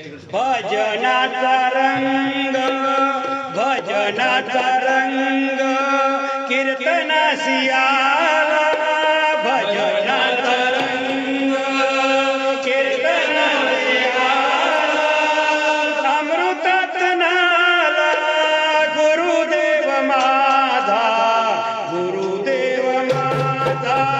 भजनाचा रंग भजनाचा रंग कीर्तनासी आला भजनाचा रंग कीर्तनासी अमृतात नाला गुरुदेव माझा गुरुदेव माझा.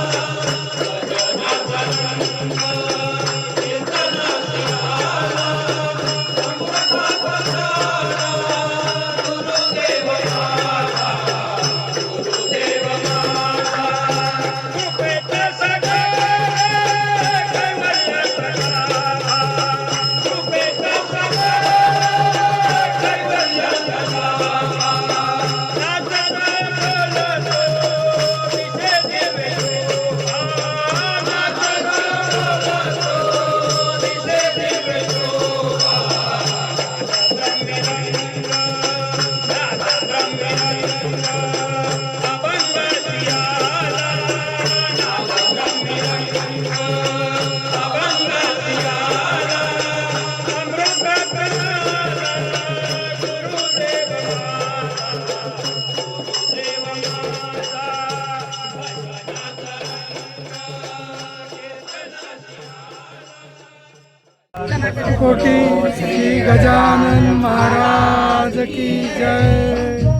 कोटी श्री गजानन महाराज की जय।